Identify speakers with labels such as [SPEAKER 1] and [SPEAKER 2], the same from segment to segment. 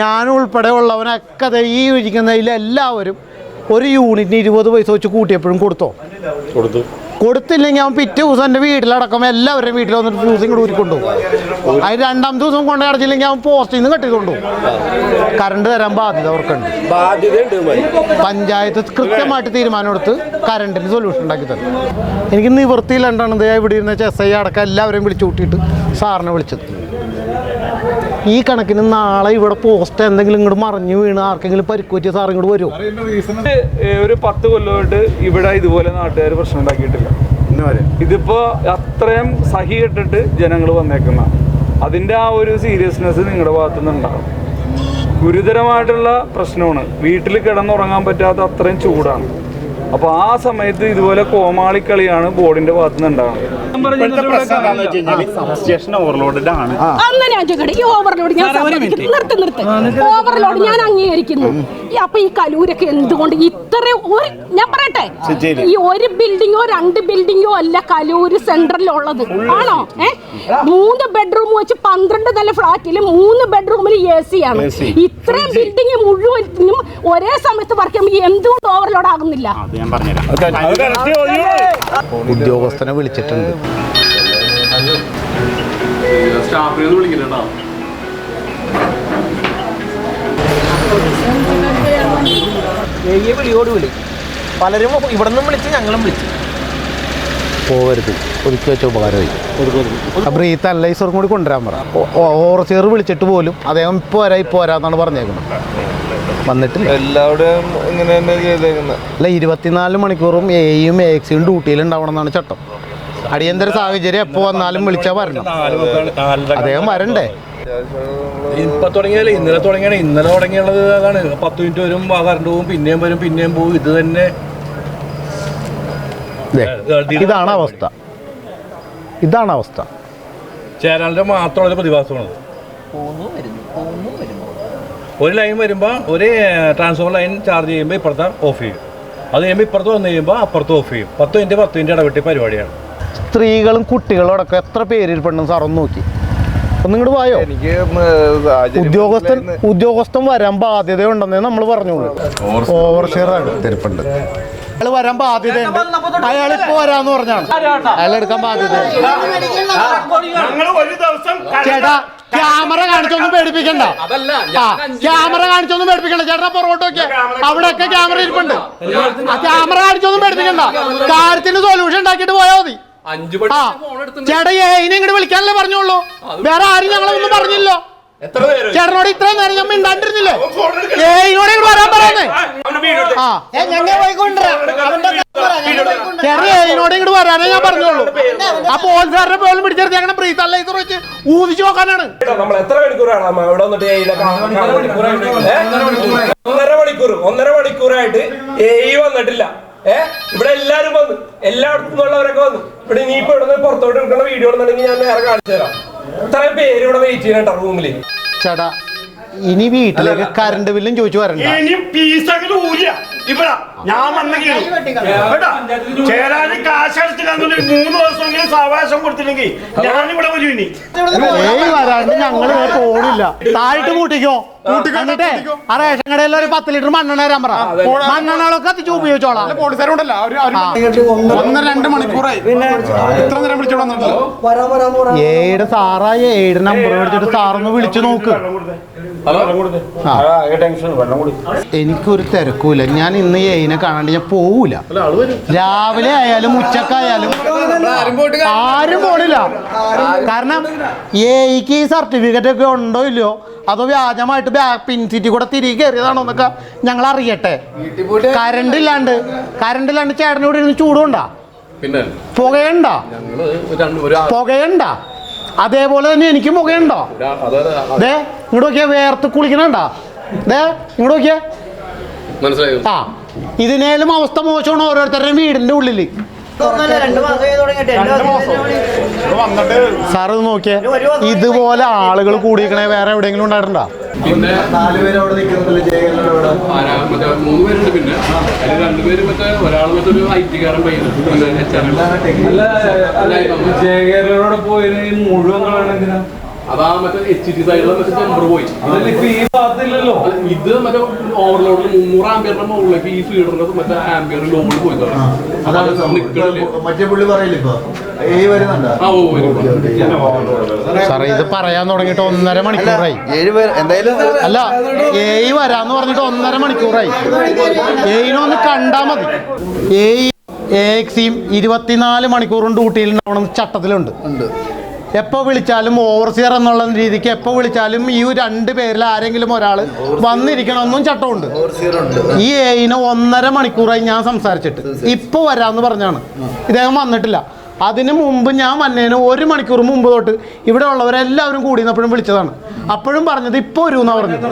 [SPEAKER 1] ഞാൻ ഉൾപ്പെടെ ഉള്ളവനൊക്കെ ഈ ഇരിക്കുന്നതിൽ എല്ലാവരും ഒരു യൂണിറ്റിന് ഇരുപത് പൈസ വെച്ച് കൂട്ടിയപ്പോഴും കൊടുത്തോ?
[SPEAKER 2] കൊടുത്തു.
[SPEAKER 1] കൊടുത്തില്ലെങ്കിൽ അവൻ പിറ്റേ ദിവസം എന്റെ വീട്ടിലടക്കം എല്ലാവരുടെയും വീട്ടിൽ വന്നിട്ട് ഫ്യൂസിങ് കൂടെ ഊരിക്കൊണ്ടു അതിന് രണ്ടാമത്തെ ദിവസം കൊണ്ടു അടച്ചില്ലെങ്കിൽ അവൻ പോസ്റ്റിൽ നിന്ന് കെട്ടിക്കൊണ്ടു കറണ്ട് തരാൻ ബാധ്യത അവർക്കുണ്ട്. പഞ്ചായത്ത് കൃത്യമായിട്ട് തീരുമാനമെടുത്ത് കറണ്ടിന് സൊല്യൂഷൻ ഉണ്ടാക്കി തരും. എനിക്ക് നിവൃത്തിയില്ലാണ്ടാണ് ദേ ഇവിടെ ഇരുന്ന എസ് ഐ അടക്കം എല്ലാവരെയും വിളിച്ചു കൂട്ടിയിട്ട് സാറിനെ വിളിച്ചത്. ഈ കണക്കിന് നാളെ ഇവിടെ പോസ്റ്റ് എന്തെങ്കിലും ഇങ്ങോട്ട് മറിഞ്ഞു വീണ് ആർക്കെങ്കിലും പരിക്ക് സാറ് സാർ ഇങ്ങോട്ട് വരുമോ
[SPEAKER 3] ഒരു പത്ത് കൊല്ലമായിട്ട് ഇവിടെ ഇതുപോലെ നാട്ടുകാർ പ്രശ്നം ഉണ്ടാക്കിയിട്ടില്ല. ഇതിപ്പോ അത്രയും സഹി കെട്ടിട്ട് ജനങ്ങൾ വന്നേക്കുന്ന അതിന്റെ ആ ഒരു സീരിയസ്നെസ് നിങ്ങളുടെ ഭാഗത്തു നിന്നുണ്ടാകും ഗുരുതരമായിട്ടുള്ള പ്രശ്നമാണ്. വീട്ടിൽ കിടന്നുറങ്ങാൻ പറ്റാത്ത അത്രയും ചൂടാണ്. അപ്പൊ ആ സമയത്ത് ഇതുപോലെ കോമാളിക്കളിയാണ് ബോർഡിന്റെ ഉണ്ടാകുന്നത്
[SPEAKER 4] അന്ന് ഞാൻ ചോദിക്കട്ടെ. ഓവർലോഡ് ഞാൻ അംഗീകരിക്കുന്നു. ഈ അപ്പൊ ഈ കലൂരൊക്കെ എന്തുകൊണ്ട് ഇത്ര ഒരു ഞാൻ പറയട്ടെ. ഈ ഒരു ബിൽഡിങ്ങോ രണ്ട് ബിൽഡിങ്ങോ അല്ല കലൂര് സെന്ററിലുള്ളത് ആണോ? ഏ? മൂന്ന് ബെഡ്റൂം വെച്ച് പന്ത്രണ്ട് നില ഫ്ലാറ്റിൽ മൂന്ന് ബെഡ്റൂമിൽ എ സി ആണ്. ഇത്രയും ബിൽഡിംഗ് മുഴുവനും ഒരേ സമയത്ത് വർക്ക് ചെയ്യുമ്പോൾ എന്തുകൊണ്ട് ഓവർലോഡ് ആകുന്നില്ല?
[SPEAKER 2] ഞാൻ പറഞ്ഞുതരാം.
[SPEAKER 1] ഉദ്യോഗസ്ഥനെ വിളിച്ചിട്ടുണ്ട്.
[SPEAKER 5] ഏയ്യെ വിളിയോട് വിളി. പലരും ഇവിടെ നിന്നും വിളിച്ച് ഞങ്ങളും വിളിച്ചു.
[SPEAKER 1] പോവരുത്. ഒതുക്കി വെച്ച ഉപകാരമായി. അപ്പോൾ ഈ തല്ലൈസറും കൂടി കൊണ്ടുവരാൻ പറ. ഓവർസിയർ വിളിച്ചിട്ട് പോലും അദ്ദേഹം ഇപ്പോൾ വരാ ഇപ്പോൾ വരാന്നാണ് പറഞ്ഞേക്കുന്നത്. വന്നിട്ടില്ല.
[SPEAKER 6] എല്ലാവരുടെയും ഇങ്ങനെ തന്നെ ചെയ്തേക്കുന്നത്
[SPEAKER 1] അല്ല ഇരുപത്തിനാല് മണിക്കൂറും എയും എക്സിയും ഡ്യൂട്ടിയിൽ ഉണ്ടാവണം എന്നാണ് ചട്ടം. അടിയന്തര സാഹചര്യം എപ്പോൾ വന്നാലും വിളിച്ചാൽ വരണം. അദ്ദേഹം വരണ്ടേ?
[SPEAKER 7] ഇപ്പൊ തുടങ്ങിയാലേ ഇന്നലെ തുടങ്ങിയാണ് ഇന്നലെ തുടങ്ങിയുള്ളത് അതാണ്. പത്ത് മിനിറ്റ് വരും ആ കറണ്ട് പോകും പിന്നെയും വരും പിന്നെയും പോകും ഇത് തന്നെ
[SPEAKER 1] ഇതാണ് അവസ്ഥ. ഇതാണ് അവസ്ഥ.
[SPEAKER 7] ചേരാലിന്റെ മാത്രമുള്ള പ്രതിഭാസമാണത്. ഒരു ലൈൻ വരുമ്പോൾ ഒരേ ട്രാൻസ്ഫോർമർ ലൈൻ ചാർജ് ചെയ്യുമ്പോൾ ഇപ്പുറത്തെ ഓഫ് ചെയ്യും. അത് കഴിയുമ്പോൾ ഇപ്പുറത്ത് വന്നു കഴിയുമ്പോൾ അപ്പുറത്ത് ഓഫ് ചെയ്യും. പത്ത് മിനിറ്റ് പത്ത് മിനിറ്റ് ഇടവിട്ടി പരിപാടിയാണ്.
[SPEAKER 1] സ്ത്രീകളും കുട്ടികളും അടക്കം എത്ര പേരിൽപ്പെടുന്നു സാർ ഒന്ന് നോക്കി. ഒന്ന് ഇങ്ങോട്ട് പോയോ ഉദ്യോഗസ്ഥൻ
[SPEAKER 6] വരാൻ
[SPEAKER 1] ഉദ്യോഗസ്ഥൻ വരാൻ ബാധ്യതയുണ്ടെന്നേ നമ്മൾ പറഞ്ഞോളൂ ഓവർഷെയർ തിരുപ്പുണ്ട്. അയാൾ വരാൻ ബാധ്യതയുണ്ട് അയാൾ ഇപ്പൊ വരാന്ന് പറഞ്ഞാണ്. അയാൾ എടുക്കാൻ ബാധ്യത ചേട്ടാ ക്യാമറ കാണിച്ചൊന്നും പേടിപ്പിക്കണ്ട. അതല്ല ക്യാമറ കാണിച്ചൊന്നും പേടിപ്പിക്കണ്ട. ചേട്ടാ പൊറോട്ടൊക്കെ നോക്കിയ. അവിടെയൊക്കെ ക്യാമറ ഇരിപ്പുണ്ട്. ആ ക്യാമറ കാണിച്ചൊന്നും പേടിപ്പിക്കണ്ട. കാര്യത്തിന് സൊല്യൂഷൻ ഉണ്ടാക്കിയിട്ട് പോയാൽ മതി. ചേട്ടാ ഇനി ഇങ്ങോട്ട് വിളിക്കാനല്ലേ പറഞ്ഞോളൂ വേറെ ആരും ഞങ്ങളൊന്നും പറഞ്ഞില്ലോ ചേട്ടനോട് ഇത്രയും നേരം ഞാൻ മിണ്ടാണ്ടിരുന്നില്ലേ? ഏതിനോട് ഇങ്ങോട്ട് വരാൻ പറയുന്നേ ആ ചേട്ടൻ ഏതിനോട് ഇങ്ങോട്ട് വരാനേ ഞാൻ പറഞ്ഞോളൂ. ആ പോലീസുകാരുടെ പോലും പിടിച്ചെടുത്ത് അങ്ങനെ പ്രീത്തല്ല ഇത് വെച്ച് ഊതിച്ചു നോക്കാനാണ്.
[SPEAKER 8] നമ്മൾ എത്ര മണിക്കൂറാണ് ഇവിടെ വന്നിട്ട് ഒന്നര മണിക്കൂർ. ഒന്നര മണിക്കൂറായിട്ട് ഏയി വന്നിട്ടില്ല. ഏ? ഇവിടെ എല്ലാരും വന്നു. എല്ലായിടത്തും നിന്നുള്ളവരൊക്കെ വന്നു. ഇവിടെ നീ ഇപ്പൊ ഇവിടെ നിന്ന് പുറത്തോട്ട് എടുക്കുന്ന വീഡിയോ ഉണ്ടെങ്കിൽ ഞാൻ നേരെ കാണിച്ചു തരാം. ഇത്രയും പേര് ഇവിടെ വെയിറ്റ് ചെയ്യണ്ട റൂമിൽ
[SPEAKER 1] ചേട്ടാ ഇനി വീട്ടിലേക്ക് കറണ്ട് ബില്ലും ചോദിച്ചു വരണ്ട.
[SPEAKER 9] ഇനിയും അങ്ങനെ ഊരിയ. ഇവിടെ. ഞാൻ കേട്ടോ ചേരാന് കാശ് അടിച്ചില്ല മൂന്ന് ദിവസം ഇങ്ങനെ സാവകാശം കൊടുത്തില്ലെങ്കിൽ ഞാനിവിടെ വരും ഇനി.
[SPEAKER 1] ഏയ് വരാണ്ട് ഞങ്ങൾ പോണില്ല. താഴ്ത്ത് കൂട്ടിക്കോ എന്നിട്ടേ ആ റേഷൻ കടയിൽ ഒരു പത്ത് ലിറ്റർ മണ്ണെണ്ണ തരാൻ പറ. മണ്ണെണ്ണകളൊക്കെ കത്തിച്ച് ഉപയോഗിച്ചോളാം.
[SPEAKER 9] ഒന്നര രണ്ട് മണിക്കൂറായി. ഇത്ര നേരം വിളിച്ചോളാം
[SPEAKER 1] ഏയുടെ സാറാ? ഏയുടെ നമ്പർ മേടിച്ചിട്ട് സാറൊന്ന് വിളിച്ചു നോക്ക്. എനിക്കൊരു തിരക്കൂല. ഞാൻ ഇന്ന് ഏയിനെ കാണാണ്ട് ഞാൻ പോവൂല. രാവിലെ ആയാലും ഉച്ചക്കായാലും ആരും പോണില്ല. കാരണം ഏയ്ക്ക് ഈ സർട്ടിഫിക്കറ്റ് ഒക്കെ ഉണ്ടോ ഇല്ലയോ? അതോ വ്യാജമായിട്ട് പിൻ സിറ്റി കൂടെ തിരികെ കയറിയതാണോ എന്നൊക്കെ ഞങ്ങൾ അറിയട്ടെ. കരണ്ട് ഇല്ലാണ്ട് കരണ്ട് ഇല്ലാണ്ട് ചേട്ടന് കൂടെ ഇരുന്ന് ചൂടുണ്ടാ
[SPEAKER 7] പിന്നെ?
[SPEAKER 1] പുകയണ്ട. പുകയണ്ട. അതേപോലെ തന്നെ എനിക്ക് പുകയുണ്ടോ? ദേ ഇങ്ങോട്ട് നോക്കിയാ വേർത്ത് കുളിക്കണണ്ട? ദേ ഇങ്ങോട്ട് നോക്കിയാ.
[SPEAKER 7] മനസ്സിലായോ?
[SPEAKER 1] ആ. ഇതിനേലും അവസ്ഥ മോശമാണ് ഓരോരുത്തരുടെയും വീടിന്റെ ഉള്ളിൽ സാർ ഇത് നോക്കിയേ. ഇതുപോലെ ആളുകൾ കൂടിയിരിക്കണേ വേറെ എവിടെയെങ്കിലും ഉണ്ടായിട്ടുണ്ടോ?
[SPEAKER 7] പിന്നെ മൂന്ന് പേരുണ്ട് അതിൽ രണ്ടുപേര് മറ്റേ ഒരാൾ
[SPEAKER 3] മുഴുവൻ
[SPEAKER 10] അതാ മറ്റേ എച്ച് ടി സൈഡിലെ മറ്റേ നമ്പർ പോയി. ഇത് മറ്റേ ഓവർലോഡിൽ മുന്നൂറ് ആംബിയറിന്റെ മുകളിലേക്ക് ഈ ഫീഡറിന്റെ മറ്റേ ആംബിയർ ലോഡ് പോയി
[SPEAKER 11] അതാണ്
[SPEAKER 10] നിക്കണില്ല.
[SPEAKER 11] മറ്റേ പുള്ളി പറയില്ല ഇപ്പൊ? ഏ വരുന്നുണ്ടോ?
[SPEAKER 10] ആ ഓ വരും.
[SPEAKER 1] സാറേ ഇത് പറയാൻ തുടങ്ങിയിട്ട് ഒന്നര മണിക്കൂറായി.
[SPEAKER 11] ഏഴ് പേര് എന്തായാലും
[SPEAKER 1] അല്ല ഏയ് വരാന്ന് പറഞ്ഞിട്ട് ഒന്നര മണിക്കൂറായി. ഏയിനൊന്ന് കണ്ടാ മതി. ഏയ് എക്സിയും ഇരുപത്തിനാല് മണിക്കൂറും ഡ്യൂട്ടിയിൽ ഉണ്ടാവണം ചട്ടത്തിലുണ്ട്.
[SPEAKER 11] ഉണ്ട്.
[SPEAKER 1] എപ്പോൾ വിളിച്ചാലും ഓവർസിയർ എന്നുള്ള രീതിക്ക് എപ്പോൾ വിളിച്ചാലും ഈ രണ്ട് പേരിൽ ആരെങ്കിലും ഒരാൾ വന്നിരിക്കണമെന്നും ചട്ടമുണ്ട്. ഈ എയിന് ഒന്നര മണിക്കൂറായി ഞാൻ സംസാരിച്ചിട്ട്. ഇപ്പോൾ വരാമെന്ന് പറഞ്ഞാണ്. ഇദ്ദേഹം വന്നിട്ടില്ല. അതിന് മുമ്പ് ഞാൻ വന്നതിന് ഒരു മണിക്കൂർ മുമ്പ് തൊട്ട് ഇവിടെ ഉള്ളവരെല്ലാവരും കൂടി കൂടിയപ്പോഴും വിളിച്ചതാണ്. അപ്പോഴും പറഞ്ഞത് ഇപ്പോൾ ഒരു എന്നാ പറഞ്ഞത്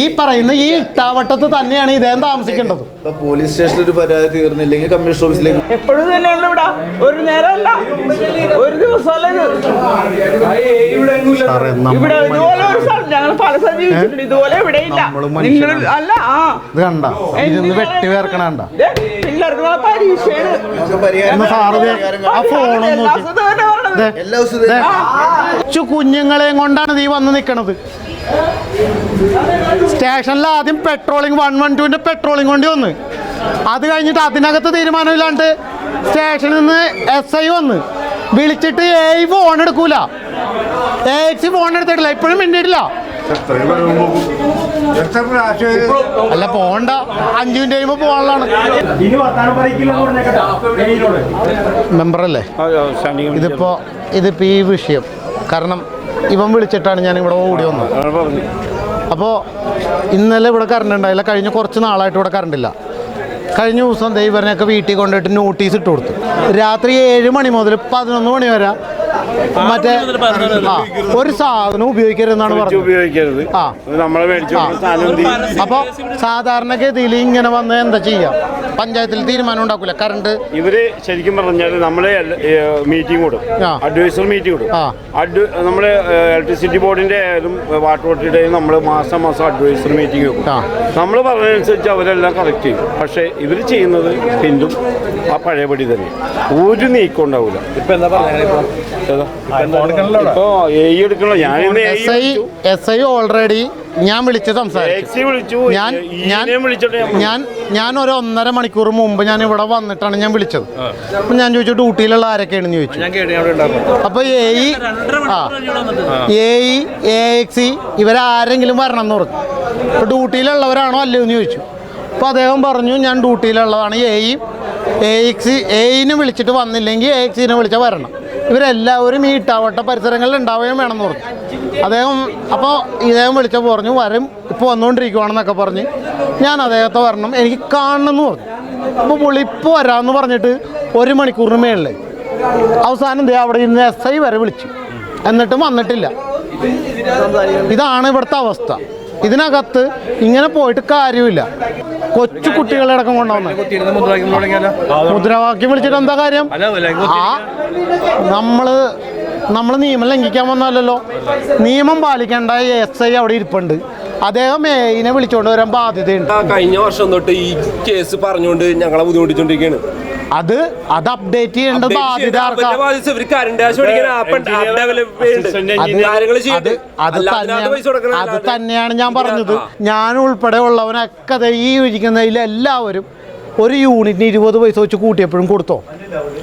[SPEAKER 1] ഈ പറയുന്ന ഈ ഇട്ടാവട്ടത്ത് തന്നെയാണ് ഇദ്ദേഹം താമസിക്കേണ്ടത്.
[SPEAKER 11] പോലീസ് സ്റ്റേഷനിൽ ഒരു പരാതി തീർന്നില്ലെങ്കിൽ കമ്മീഷൻ ഓഫീസിലേക്ക്
[SPEAKER 5] എപ്പോഴും തന്നെയാണ് ഇവിടെ. ഒരു നേരമല്ല. ഒരു ദിവസമല്ല.
[SPEAKER 3] ഇവിടെ
[SPEAKER 5] ഇതുപോലെ ഒരു സ്ഥലം ഞങ്ങൾ പല സ്ഥലം ജീവിച്ചിട്ടുണ്ട്. ഇതുപോലെ ഇവിടെ ഇല്ല. നിങ്ങൾ അല്ല ആ.
[SPEAKER 1] ഇത് കണ്ട. വെട്ടി വേർക്കണ കണ്ട.
[SPEAKER 5] പിള്ളേർക്ക് പരീക്ഷയാണ്.
[SPEAKER 1] സാറ് ആ ഫോണൊന്ന് നോക്കി കൊച്ചു കുഞ്ഞുങ്ങളെയും കൊണ്ടാണ് നീ വന്ന് നിൽക്കണത് സ്റ്റേഷനിൽ ആദ്യം പെട്രോളിങ് വൺ വൺ ടുവിന്റെ പെട്രോളിങ് കൊണ്ട് വന്ന്. അത് കഴിഞ്ഞിട്ട് അതിനകത്ത് തീരുമാനമില്ലാണ്ട് സ്റ്റേഷനിൽ നിന്ന് എസ് ഐ വന്ന്. വിളിച്ചിട്ട് ഏ ഫോൺ എടുക്കൂല. എ എക്സി ഫോൺ എടുത്തിട്ടില്ല. ഇപ്പോഴും മിണ്ടിയിട്ടില്ല. അല്ല പോണ്ട. അഞ്ചു മിനിറ്റ് കഴിയുമ്പോ പോകാനുള്ളതാണ് മെമ്പറല്ലേ? ഇതിപ്പോ ഇതിപ്പോ ഈ വിഷയം. കാരണം ഇവൻ വിളിച്ചിട്ടാണ് ഞാൻ ഇവിടെ ഓടി വന്നത്. അപ്പോൾ ഇന്നലെ ഇവിടെ കറണ്ട് ഉണ്ടായില്ല. കഴിഞ്ഞ കുറച്ച് നാളായിട്ട് ഇവിടെ കറണ്ട് ഇല്ല. കഴിഞ്ഞ ദിവസം ദൈവരനെയൊക്കെ വീട്ടിൽ കൊണ്ടുപോയിട്ട് നോട്ടീസ് ഇട്ട് കൊടുത്തു. രാത്രി ഏഴ് മണി മുതൽ പതിനൊന്ന് മണി വരെ മറ്റേ ആ ഒരു സാധനം ഉപയോഗിക്കരുതെന്നാണ് പറഞ്ഞത്.
[SPEAKER 2] ഉപയോഗിക്കരുത്.
[SPEAKER 1] ആ? അപ്പോൾ സാധാരണഗതിയിൽ ഇങ്ങനെ വന്ന് എന്താ ചെയ്യാം? പഞ്ചായത്തിൽ തീരുമാനം ഉണ്ടാക്കൂല. കറണ്ട്
[SPEAKER 2] ഇവർ ശരിക്കും പറഞ്ഞാൽ നമ്മളെ മീറ്റിംഗ് കൂടും അഡ്വൈസർ മീറ്റിംഗ് കൂടും നമ്മൾ നമ്മുടെ ഇലക്ട്രിസിറ്റി ബോർഡിന്റെ ആയാലും വാട്ടർ അതോറിറ്റിയുടെയും നമ്മൾ മാസം മാസം അഡ്വൈസർ മീറ്റിംഗ് വെക്കും. നമ്മൾ പറഞ്ഞതനുസരിച്ച് അവരെല്ലാം കറക്റ്റ് ചെയ്യും. പക്ഷേ ഇവർ ചെയ്യുന്നത് ഹിന്ദു ആ പഴയപടി തന്നെ. ഒരു നീക്കം ഉണ്ടാവില്ല
[SPEAKER 7] ഇപ്പൊ? എന്താ
[SPEAKER 2] എ എടുക്കണോ ഞാൻ ഇന്ന്
[SPEAKER 1] S I S I already ഞാൻ വിളിച്ച് സംസാരിച്ചു.
[SPEAKER 2] എക്സി വിളിച്ചു.
[SPEAKER 1] ഞാൻ ഞാൻ
[SPEAKER 2] ഞാൻ ഞാൻ
[SPEAKER 1] ഞാൻ ഞാൻ ഒരു ഒന്നര മണിക്കൂർ മുമ്പ് ഞാൻ ഇവിടെ വന്നിട്ടാണ് ഞാൻ വിളിച്ചത്. അപ്പം ഞാൻ ചോദിച്ചു ഡ്യൂട്ടിയിലുള്ള ആരൊക്കെയാണെന്ന് ചോദിച്ചു.
[SPEAKER 7] ഞാൻ കേട്ടി അവിടെ ഉണ്ടായിരുന്നു.
[SPEAKER 1] അപ്പോൾ എ ഇ ആ. A E A X E ഇവരാരെങ്കിലും വരണം എന്ന് പറഞ്ഞു. അപ്പോൾ ഡ്യൂട്ടിയിലുള്ളവരാണോ അല്ലയോ എന്ന് ചോദിച്ചു. അപ്പോൾ അദ്ദേഹം പറഞ്ഞു ഞാൻ ഡ്യൂട്ടിയിലുള്ളതാണ് എ ഇ എ എക്സ് എയിനെ വിളിച്ചിട്ട് വന്നില്ലെങ്കിൽ എക്സിനെ വിളിച്ചാൽ വരണം. ഇവരെല്ലാവരും ഈ ഇട്ടാവട്ട പരിസരങ്ങളിൽ ഉണ്ടാവുകയും വേണമെന്ന് പറഞ്ഞു. അദ്ദേഹം അപ്പോൾ ഇദ്ദേഹം വിളിച്ചപ്പോൾ പറഞ്ഞു വരും ഇപ്പോൾ വന്നുകൊണ്ടിരിക്കുവാണെന്നൊക്കെ പറഞ്ഞ് ഞാൻ അദ്ദേഹത്തെ വരണം എനിക്ക് കാണണമെന്ന് പറഞ്ഞു. അപ്പോൾ പുള്ളി ഇപ്പോൾ വരാമെന്ന് പറഞ്ഞിട്ട് ഒരു മണിക്കൂറിന് മേളിൽ അവസാനം ദേ അവിടെ ഇരുന്ന് എസ് ഐ വരെ വിളിച്ചു. എന്നിട്ടും വന്നിട്ടില്ല. ഇതാണ് ഇവിടുത്തെ അവസ്ഥ. ഇതിനകത്ത് ഇങ്ങനെ പോയിട്ട് കാര്യമില്ല. കൊച്ചു കൊണ്ടുവന്ന്
[SPEAKER 7] കുത്തിയിരുന്ന് മുദ്രാക്കി തുടങ്ങിയാലോ
[SPEAKER 1] മുദ്രാവാക്യം വിളിച്ചിട്ട് എന്താ കാര്യം? ആ നമ്മൾ നമ്മൾ നിയമം ലംഘിക്കാൻ വന്നല്ലോ നിയമം പാലിക്കേണ്ട എസ് ഐ അവിടെ ഇരിപ്പുണ്ട്. അദ്ദേഹം ഇതിനെ വിളിച്ചുകൊണ്ട് വരാൻ ബാധ്യതയുണ്ട്.
[SPEAKER 8] കഴിഞ്ഞ വർഷം തൊട്ട് ഈ കേസ് പറഞ്ഞുകൊണ്ട് ഞങ്ങളെ ബുദ്ധിമുട്ടിച്ചോണ്ടിരിക്കുകയാണ്
[SPEAKER 1] അത് അത് അപ്ഡേറ്റ് ചെയ്യേണ്ട ബാധ്യത ആർക്കാ?
[SPEAKER 8] ബാധിച്ച ഇവർ കറണ്ട് ആശ ആപ്പ് ഡെവലപ്പ്
[SPEAKER 1] അത് തന്നെയാണ് ഞാൻ പറഞ്ഞത്. ഞാൻ ഉൾപ്പെടെ ഉള്ളവനൊക്കെ ഈ ഇരിക്കുന്നതിൽ എല്ലാവരും ഒരു യൂണിറ്റിന് ഇരുപത് പൈസ വെച്ച് കൂട്ടിയപ്പോഴും കൊടുത്തോ?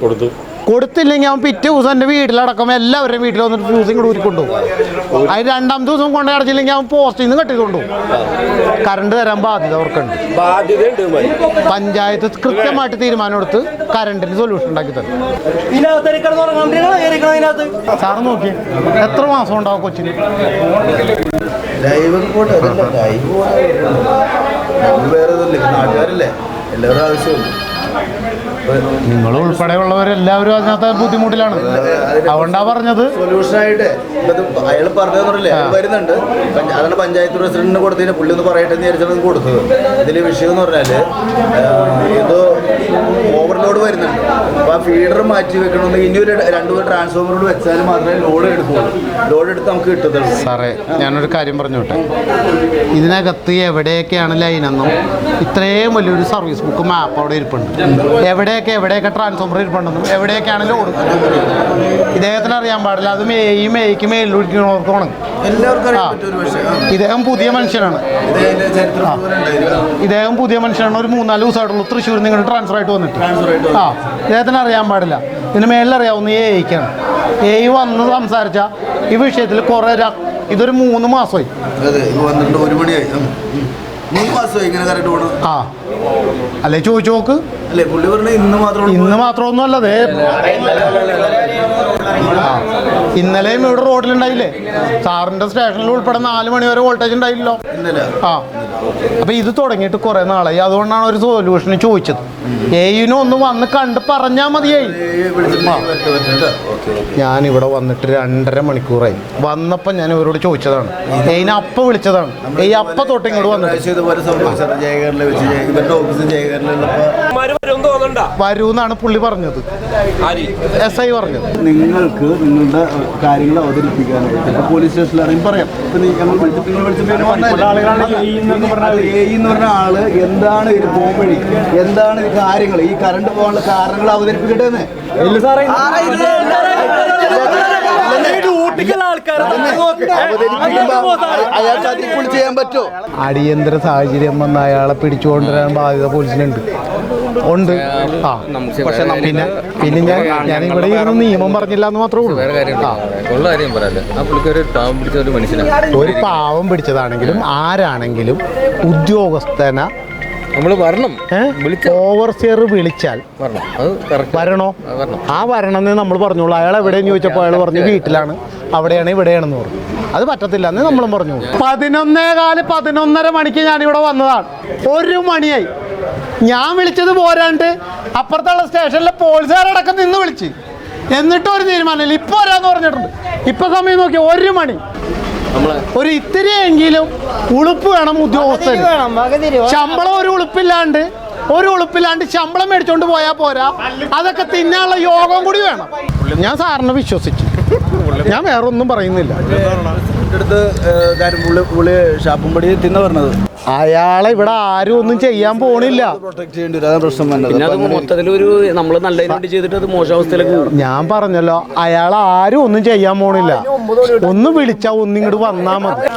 [SPEAKER 2] കൊടുത്തു.
[SPEAKER 1] കൊടുത്തില്ലെങ്കിൽ അവൻ പിറ്റേ ദിവസം എന്റെ വീട്ടിലടക്കം എല്ലാവരുടെയും വീട്ടിൽ വന്നിട്ട് ഫ്യൂസിങ് കൂടെ ഊരിക്കൊണ്ടുപോകും അതിന് രണ്ടാം ദിവസം കൊണ്ട് അടച്ചില്ലെങ്കിൽ അവൻ പോസ്റ്റിൽ നിന്ന് കെട്ടിക്കൊണ്ടുപോകും കറണ്ട് തരാൻ ബാധ്യത അവർക്കുണ്ട്. പഞ്ചായത്ത് കൃത്യമായിട്ട് തീരുമാനം എടുത്ത് കറണ്ടിന് സൊല്യൂഷൻ ഉണ്ടാക്കി തരും. സാറ് നോക്കി എത്ര മാസം ഉണ്ടാവും കൊച്ചിന്?
[SPEAKER 11] ലൈവ് വേറെ നാട്ടുകാരല്ലേ? എല്ലാവരും ആവശ്യമില്ല
[SPEAKER 1] നിങ്ങൾ ഉൾപ്പെടെയുള്ളവരെല്ലാവരും അതിനകത്ത് ബുദ്ധിമുട്ടിലാണ്. അതുകൊണ്ടാ പറഞ്ഞത്.
[SPEAKER 11] സൊല്യൂഷൻ ആയിട്ട് അയാൾ പറഞ്ഞതെന്നറിയില്ലേ വരുന്നുണ്ട്. അതാണ് പഞ്ചായത്ത് പ്രസിഡന്റിന് കൊടുത്തതിന് പുള്ളി ഒന്ന് പറയട്ടെ എന്ന് വിചാരിച്ചാണ് കൊടുത്തത്. ഇതിൽ വിഷയം എന്ന് പറഞ്ഞാൽ ഏതോ ഓവർലോഡ് വരുന്നുണ്ട്. അപ്പൊ ആ ഫീഡർ മാറ്റി വെക്കണമെന്ന് ഇനി ഒരു രണ്ടു ട്രാൻസ്ഫോമറോട് വെച്ചാൽ മാത്രമേ ലോഡ് എടുക്കുള്ളൂ. ലോഡ് എടുത്ത് നമുക്ക് കിട്ടത്തുള്ളൂ.
[SPEAKER 1] സാറേ ഞാനൊരു കാര്യം പറഞ്ഞോട്ടെ. ഇതിനകത്ത് എവിടെയൊക്കെയാണ് ലൈനെന്നും ഇത്രയും വലിയൊരു സർവീസ് ബുക്ക് മാപ്പ് അവിടെ ഇരിപ്പുണ്ട്. എവിടെ എവിടെയൊക്കെ എവിടെയൊക്കെ ട്രാൻസ്ഫോമർ ഇരിപ്പുണ്ടെന്നും എവിടെയൊക്കെയാണെങ്കിലും കൊടുക്കും ഇദ്ദേഹത്തിന് അറിയാൻ പാടില്ല. അതും
[SPEAKER 11] എയും എയ്ക്കും എല്ലാം ഓർക്കണം.
[SPEAKER 1] ഇദ്ദേഹം പുതിയ മനുഷ്യനാണ്. ഇദ്ദേഹം പുതിയ മനുഷ്യനാണ്. ഒരു മൂന്നാൽ ദിവസമായിട്ടുള്ളൂ. തൃശ്ശൂർ നിങ്ങൾ ട്രാൻസ്ഫർ ആയിട്ട് വന്നിട്ട്. ആ. ഇദ്ദേഹത്തിന് അറിയാൻ പാടില്ല. ഇതിന് മേളിൽ അറിയാവുന്ന എയ്ക്കാണ്. എയ് വന്ന് സംസാരിച്ച ഈ വിഷയത്തിൽ കുറേ ഇതൊരു മൂന്ന് മാസമായി. ആ. അല്ലേ ചോദിച്ചു നോക്ക്.
[SPEAKER 11] ഇന്ന് മാത്രം
[SPEAKER 1] ഇന്ന് മാത്രമൊന്നും അല്ലതെ ഇന്നലെയും ഇവിടെ റോഡിലുണ്ടായില്ലേ? സാറിന്റെ സ്റ്റേഷനിൽ ഉൾപ്പെടെ നാല് മണി വരെ വോൾട്ടേജ്
[SPEAKER 11] ഉണ്ടായില്ലോ
[SPEAKER 1] ആ അപ്പൊ ഇത് തുടങ്ങിയിട്ട് കുറെ നാളായി. അതുകൊണ്ടാണ് ഒരു സൊല്യൂഷന് ചോദിച്ചത്. എയിനും ഒന്ന് വന്ന് കണ്ട് പറഞ്ഞാ മതിയായി. ഞാൻ ഇവിടെ വന്നിട്ട് രണ്ടര മണിക്കൂറായി. വന്നപ്പോ ഞാൻ ഇവരോട് ചോദിച്ചതാണ്. ഏയിനെ അപ്പ വിളിച്ചതാണ്. ഈ അപ്പ തൊട്ട് ഇങ്ങോട്ട്
[SPEAKER 8] തോന്നണ്ട.
[SPEAKER 1] വരൂന്നാണ് പുള്ളി പറഞ്ഞത്. എസ് ഐ പറഞ്ഞത്.
[SPEAKER 11] നിങ്ങൾക്ക് നിങ്ങളുടെ കാര്യങ്ങൾ അവതരിപ്പിക്കാനായിട്ട് പോലീസ് സ്റ്റേഷനിൽ അറിയും പറയാം. എന്ന് പറഞ്ഞ ആൾ. എന്താണ് ഇത് പോംവഴി? എന്താണ് കാര്യങ്ങൾ ഈ കറണ്ട് പോകാനുള്ള കാരണങ്ങൾ അവതരിപ്പിക്കട്ടെ എന്ന് അവതരിപ്പിക്കുമ്പോ അയാൾക്ക് അതിൽ കൂടി ചെയ്യാൻ പറ്റുമോ
[SPEAKER 1] അടിയന്തര സാഹചര്യം വന്ന അയാളെ പിടിച്ചുകൊണ്ടുവരാൻ ബാധ്യത പോലീസിനുണ്ട് ഉണ്ട് ആ പിന്നെ പിന്നെ ഞാൻ ഞാൻ ഇവിടെ ഇരുന്ന് നിയമം പറഞ്ഞില്ല എന്ന് മാത്രമേ ഉള്ളൂ
[SPEAKER 12] ഒരു
[SPEAKER 1] പാവം പിടിച്ചതാണെങ്കിലും ആരാണെങ്കിലും ഉദ്യോഗസ്ഥന
[SPEAKER 12] നമ്മൾ വരണം.
[SPEAKER 1] ഓവർസിയർ വിളിച്ചാൽ
[SPEAKER 12] വരണം.
[SPEAKER 1] ആ വരണമെന്ന് നമ്മൾ പറഞ്ഞോളൂ അയാൾ എവിടെയെന്ന് ചോദിച്ചപ്പോൾ അയാൾ പറഞ്ഞു വീട്ടിലാണ്. അവിടെയാണ് ഇവിടെയാണെന്ന് പറഞ്ഞു. അത് പറ്റത്തില്ല എന്ന് നമ്മളും പറഞ്ഞു. പതിനൊന്നേ കാൽ പതിനൊന്നര മണിക്ക് ഞാൻ ഇവിടെ വന്നതാണ്. ഒരു മണിയായി. ഞാൻ വിളിച്ചത് പോരാണ്ട് അപ്പുറത്തുള്ള സ്റ്റേഷനിലെ പോലീസുകാരടക്കം നിന്ന് വിളിച്ച്. എന്നിട്ടും ഒരു തീരുമാനമില്ല. ഇപ്പൊ വരാന്ന് പറഞ്ഞിട്ടുണ്ട്. ഇപ്പൊ സമയം നോക്കി ഒരു മണി. ഒരു ഇത്തിരിയെങ്കിലും ഉളുപ്പ് വേണം ഉദ്യോഗസ്ഥന്. ശമ്പളം ഒരു ഉളുപ്പില്ലാണ്ട് ഒരു ഉളുപ്പില്ലാണ്ട് ശമ്പളം മേടിച്ചോണ്ട് പോയാൽ പോരാ. അതൊക്കെ തിന്നാനുള്ള യോഗം കൂടി വേണം. ഞാൻ സാറിനെ വിശ്വസിച്ചു. ഞാൻ വേറെ ഒന്നും പറയുന്നില്ല.
[SPEAKER 11] അടുത്ത് പുള്ളി പുള്ളി ഷാപ്പും പടി തിന്ന പറഞ്ഞത്.
[SPEAKER 1] അയാളെ ഇവിടെ ആരും ഒന്നും ചെയ്യാൻ പോണില്ല.
[SPEAKER 11] പ്രൊട്ടക്ട് ചെയ്യേണ്ടി വരും അതാണ് പ്രശ്നം വന്നത്.
[SPEAKER 12] പിന്നെ അത് മൊത്തത്തിൽ ഒരു നമ്മൾ നല്ല രീതിയിൽ ചെയ്തിട്ട് അത് മോശാവസ്ഥയിലേക്ക്
[SPEAKER 1] ഞാൻ പറഞ്ഞല്ലോ അയാൾ ആരും ഒന്നും ചെയ്യാൻ പോണില്ല. ഒന്ന് വിളിച്ചാ ഒന്നിങ്ങോട്ട് വന്നാ മതി.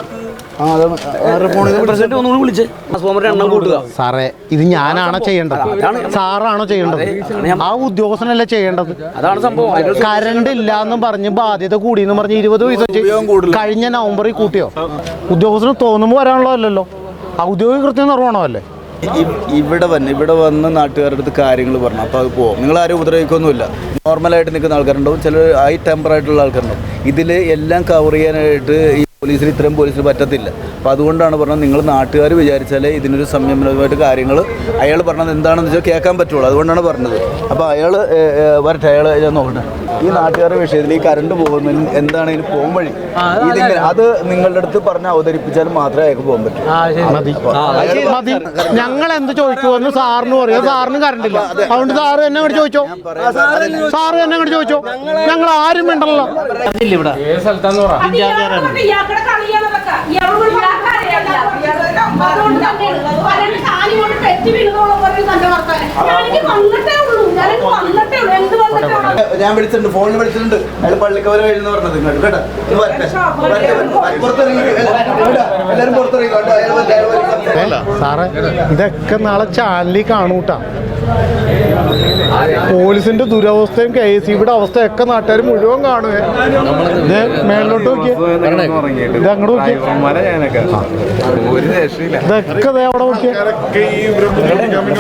[SPEAKER 1] സാറേ ഇത് ഞാനാണോ ചെയ്യേണ്ടത്? സാറാണോ ചെയ്യേണ്ടത്? ആ ഉദ്യോഗസ്ഥനല്ലേ ചെയ്യേണ്ടത്?
[SPEAKER 12] അതാണ് സംഭവം.
[SPEAKER 1] കരണ്ട് ഇല്ല എന്ന് പറഞ്ഞ് ബാധ്യത കൂടി എന്ന് പറഞ്ഞ് ഇരുപത് പൈസ വെച്ച് കഴിഞ്ഞ നവംബറിൽ കൂട്ടിയോ? ഉദ്യോഗസ്ഥന് തോന്നുമ്പോൾ വരാനുള്ളതല്ലല്ലോ. ഔദ്യോഗിക കൃത്യം നിർവഹണമല്ലേ
[SPEAKER 11] അല്ലേ ഇവിടെ വന്ന് ഇവിടെ വന്ന് നാട്ടുകാരുടെ അടുത്ത് കാര്യങ്ങൾ പറഞ്ഞു. അപ്പോൾ അത് പോകും നിങ്ങൾ ആരും ഉപദ്രവിക്കൊന്നുമില്ല. നോർമലായിട്ട് നിൽക്കുന്ന ആൾക്കാരുണ്ടാവും. ചില ഹൈ ടെമ്പർ ആയിട്ടുള്ള ആൾക്കാരുണ്ടാവും. ഇതിൽ എല്ലാം കവർ ചെയ്യാനായിട്ട് ഈ പോലീസിന് ഇത്രയും പോലീസിന് പറ്റത്തില്ല. അപ്പോൾ അതുകൊണ്ടാണ് പറഞ്ഞത് നിങ്ങൾ നാട്ടുകാർ വിചാരിച്ചാലേ ഇതിനൊരു സംയമനമായിട്ട് കാര്യങ്ങൾ അയാൾ പറഞ്ഞത് എന്താണെന്ന് വെച്ചാൽ കേൾക്കാൻ പറ്റുള്ളൂ. അതുകൊണ്ടാണ് പറഞ്ഞത്. അപ്പോൾ അയാൾ വരട്ടെ അയാൾ ഞാൻ നോക്കട്ടെ. ഈ നാട്ടുകാരുടെ വിഷയത്തിൽ ഈ കറണ്ട് പോകുന്നതിന് എന്താണ് ഇതിന് പോകും വഴി? ഇതിങ്ങനെ അത്. നിങ്ങളുടെ അടുത്ത് പറഞ്ഞ് അവതരിപ്പിച്ചാൽ മാത്രമേ അയാൾക്ക് പോകാൻ പറ്റൂ.
[SPEAKER 1] ഞങ്ങൾ എന്ത് ചോദിക്കുമെന്ന് സാറിന് പറയാം. സാറിന് കറണ്ട് ഇല്ല. അതുകൊണ്ട് സാറ് എന്നെ അങ്ങോട്ട് ചോദിച്ചോ? സാറ് എന്നെ അങ്ങോട്ട് ചോദിച്ചോ? ഞങ്ങൾ ആരും വേണ്ടല്ലോ
[SPEAKER 4] ഇയാൾക്കുടെ കളിയാണതൊക്കെ. അതുകൊണ്ട് കൊണ്ട് തെറ്റി വീണതോളം പറയും തന്റെ വർത്താനം. ഞാനെനിക്ക് വന്നിട്ടേ ഉള്ളൂ. ഞാനെനിക്ക് വന്നിട്ടേ ഉള്ളൂ. എന്ത് വന്നിട്ടേ ഉള്ളൂ?
[SPEAKER 11] ഞാൻ വിളിച്ചിട്ടുണ്ട്. ഫോണിൽ വിളിച്ചിട്ടുണ്ട്. അയാൾ പള്ളിക്കവരെ വരുന്ന പറഞ്ഞത് ഇങ്ങോട്ട്. കേട്ടോ. പുറത്തിറങ്ങി.
[SPEAKER 1] സാറേ ഇതൊക്കെ നാളെ ചാനലിൽ കാണൂട്ടാ. പോലീസിന്റെ ദുരവസ്ഥയും കെ എസ് സിയുടെ അവസ്ഥയൊക്കെ നാട്ടുകാർ മുഴുവൻ കാണുവേ. ഇത് മേളിലോട്ട് നോക്കിയേ. ഇത് അങ്ങോട്ട് നോക്കിയേ.
[SPEAKER 3] ഒരു
[SPEAKER 1] ഇതൊക്കെ അവിടെ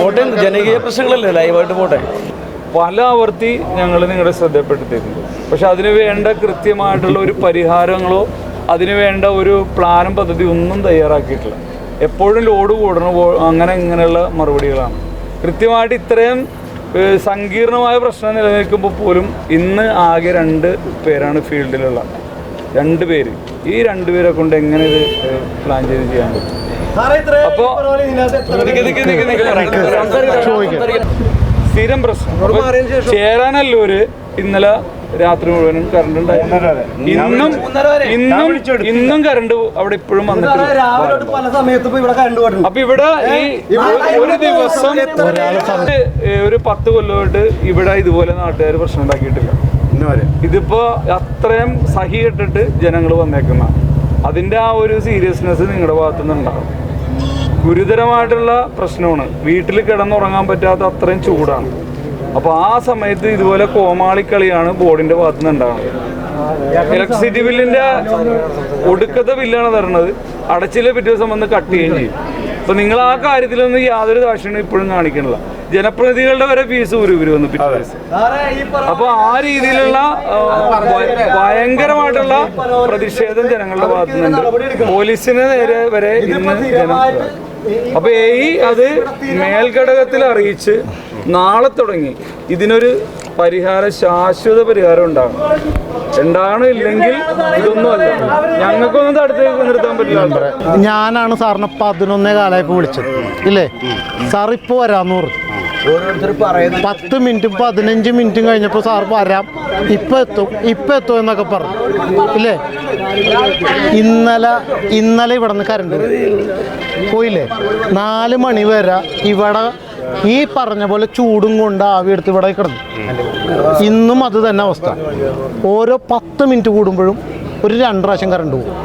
[SPEAKER 12] പോട്ടെ ജനകീയ പ്രശ്നങ്ങളല്ലേ ലൈവായിട്ട് പോട്ടെ?
[SPEAKER 3] പല ആവർത്തി ഞങ്ങൾ നിങ്ങളുടെ ശ്രദ്ധപ്പെടുത്തിയിട്ടുണ്ട് പക്ഷെ അതിന് വേണ്ട കൃത്യമായിട്ടുള്ള ഒരു പരിഹാരങ്ങളോ അതിന് വേണ്ട ഒരു പ്ലാനും പദ്ധതി ഒന്നും തയ്യാറാക്കിയിട്ടില്ല. എപ്പോഴും ലോഡ് കൂടണം അങ്ങനെ ഇങ്ങനെയുള്ള മറുപടികളാണ്. കൃത്യമായിട്ട് ഇത്രയും സങ്കീർണമായ പ്രശ്നം നിലനിൽക്കുമ്പോൾ പോലും ഇന്ന് ആകെ രണ്ട് പേരാണ് ഫീൽഡിലുള്ള. രണ്ട് പേര്. ഈ രണ്ട് പേരെ കൊണ്ട് എങ്ങനെ ഇത് പ്ലാൻ ചെയ്ത് ചെയ്യാൻ പറ്റും? അപ്പോ. സ്ഥിരം പ്രശ്നം ചേരാനല്ലോ ചേരാനല്ലൂര് ഇന്നലെ രാത്രി മുഴുവനും കറണ്ട് ഉണ്ടായിരുന്നു ഇന്നും ഇന്നും ഇന്നും കറണ്ട് അവിടെ ഇപ്പോഴും വന്നിട്ടില്ല
[SPEAKER 5] പല സമയത്ത് ഇവിടെ കണ്ടു
[SPEAKER 3] അപ്പൊ ഇവിടെ ഈ ഒരു ദിവസം ഒരു പത്ത് കൊല്ലമായിട്ട് ഇവിടെ ഇതുപോലെ നാട്ടുകാർ പ്രശ്നം ഉണ്ടാക്കിയിട്ടില്ല ഇതിപ്പോ അത്രയും സഹി കെട്ടിട്ട് ജനങ്ങൾ വന്നേക്കുന്ന അതിന്റെ ആ ഒരു സീരിയസ്നെസ് നിങ്ങളുടെ ഭാഗത്തുനിന്ന് നിന്നുണ്ടാകും ഗുരുതരമായിട്ടുള്ള പ്രശ്നമാണ്. വീട്ടിൽ കിടന്നുറങ്ങാൻ പറ്റാത്ത അത്രയും ചൂടാണ്. അപ്പോൾ ആ സമയത്ത് ഇതുപോലെ കോമാളിക്കളിയാണ് ബോർഡിന്റെ ഭാഗത്തു നിന്ന് ഉണ്ടാകുന്നത് ഇലക്ട്രിസിറ്റി ബില്ലിന്റെ ഒടുക്കത്തെ ബില്ലാണ് തരണത്. അടച്ചിലെ പിറ്റേ ദിവസം വന്ന് കട്ട് ചെയ്യുകയും ചെയ്യും. അപ്പൊ നിങ്ങൾ ആ കാര്യത്തിലൊന്നും യാതൊരു ദാക്ഷിണ്യം ഇപ്പോഴും കാണിക്കണില്ല. ജനപ്രതിനിധികളുടെ വരെ ഫീസ് ഉരുവരും വന്ന് അപ്പൊ ആ രീതിയിലുള്ള ഭയങ്കരമായിട്ടുള്ള പ്രതിഷേധം ജനങ്ങളുടെ ഭാഗത്തുനിന്നുണ്ട് പോലീസിന് നേരെ വരെ ഇന്ന് ജനം അപ്പൊ ഈ അത് മേൽഘടകത്തിൽ അറിയിച്ച് നാളെ തുടങ്ങി. ഇതിനൊരു പരിഹാരം ശാശ്വത പരിഹാരം ഉണ്ടാകണം. എന്താണ് ഇതൊന്നും അല്ല. ഞങ്ങൾക്കൊന്നും തടുത്ത് നിർത്താൻ പറ്റില്ല
[SPEAKER 1] ഞാനാണ് സാറിനെ പതിനൊന്നേ കാലായപ്പോൾ വിളിച്ചത്. ഇല്ലേ? സാർ ഇപ്പോൾ വരാമെന്ന് പറഞ്ഞു. പത്ത് മിനിറ്റും പതിനഞ്ച് മിനിറ്റും കഴിഞ്ഞപ്പോൾ സാർ വരാം. ഇപ്പം എത്തും. ഇപ്പം എത്തും എന്നൊക്കെ പറഞ്ഞു. ഇല്ലേ? ഇന്നലെ ഇന്നലെ ഇവിടെ നിന്ന് കറണ്ട് പോയില്ലേ? നാല് മണി വരെ ഇവിടെ ഈ പറഞ്ഞ പോലെ ചൂടും കൊണ്ട് ആവി എടുത്ത് ഇവിടെ കിടന്നു. ഇന്നും അത് തന്നെ അവസ്ഥ. ഓരോ പത്ത് മിനിറ്റ് കൂടുമ്പോഴും ഒരു രണ്ട് പ്രാവശ്യം കറണ്ട് പോകും.